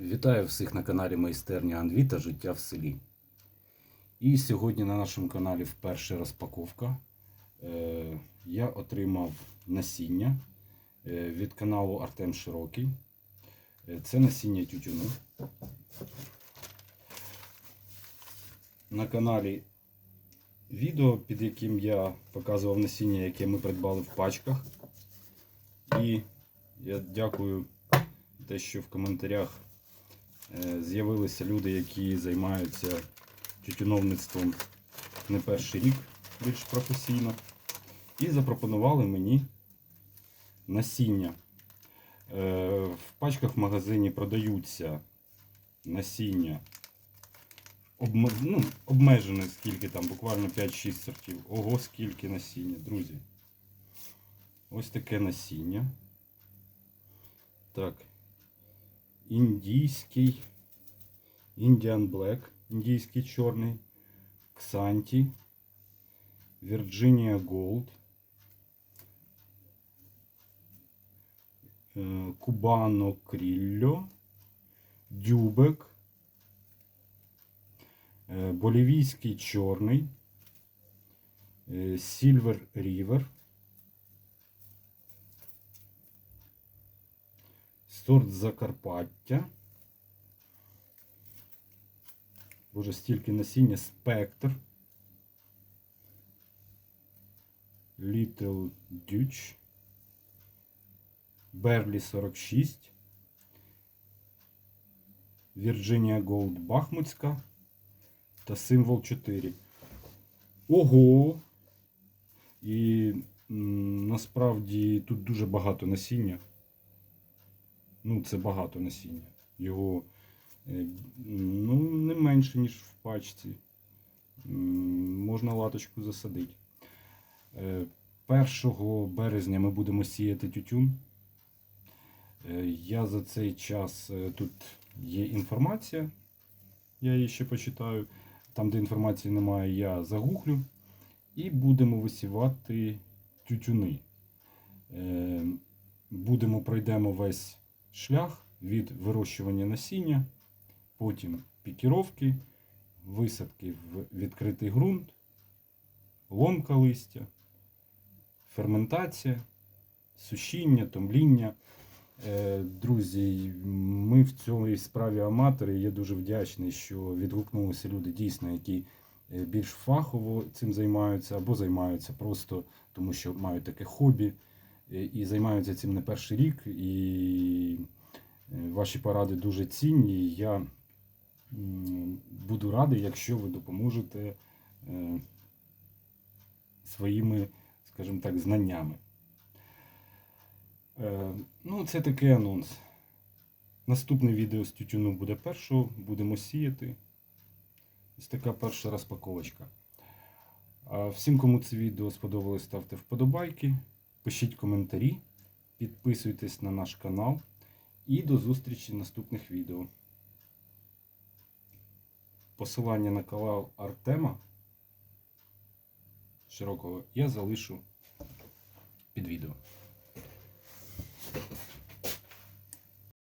Вітаю всіх на каналі Майстерня Анві та Життя в селі. І сьогодні на нашому каналі вперше розпаковка. Е, Я отримав насіння е, від каналу Артем Широкий. Е, Це насіння тютюну. На каналі відео, під яким я показував насіння, яке ми придбали в пачках. І я дякую те, що в коментарях з'явилися люди, які займаються тютюновництвом не перший рік більш професійно. І запропонували мені насіння. Е, В пачках в магазині продаються насіння ну, обмежене, скільки там, буквально 5-6 сортів. Ого, скільки насіння, друзі. Ось таке насіння. Так. Індійський. Indian Black. Індійський чорний. Ксанті. Virginia Gold. е, Кубано Крілло. Дюбек. е, Болівійський чорний. е, Silver River. Сорт Закарпаття. Боже, стільки насіння. Спектр. Little Dutch. Берлі 46. Virginia Gold Бахмутська. Та символ 4. Ого! І насправді тут дуже багато насіння. Ну, це багато насіння. Його е, ну, не менше, ніж в пачці. Можна латочку засадити. Е, 1 березня ми будемо сіяти тютюн. Е, Я за цей час е, тут є інформація. Я її ще почитаю. Там, де інформації немає, я загуглю. І будемо висівати тютюни. Е, Будемо пройдемо весь шлях від вирощування насіння, потім пікіровки, висадки в відкритий ґрунт, ломка листя, ферментація, сушіння, томління. Е, Друзі, ми в цій справі аматори. Я дуже вдячний, що відгукнулися люди дійсно, які е, більш фахово цим займаються або займаються просто тому, що мають таке хобі і займаються цим не перший рік. І е, ваші поради дуже цінні. Я буду радий, якщо ви допоможете е, своїми, скажімо так, знаннями. Е, Ну, це такий анонс. Наступне відео з тютюну буде першого, будемо сіяти. Ось така перша розпаковочка. Всім, кому це відео сподобалось, ставте вподобайки, пишіть коментарі, підписуйтесь на наш канал і до зустрічі в наступних відео. Посилання на канал Артема Широкого я залишу під відео.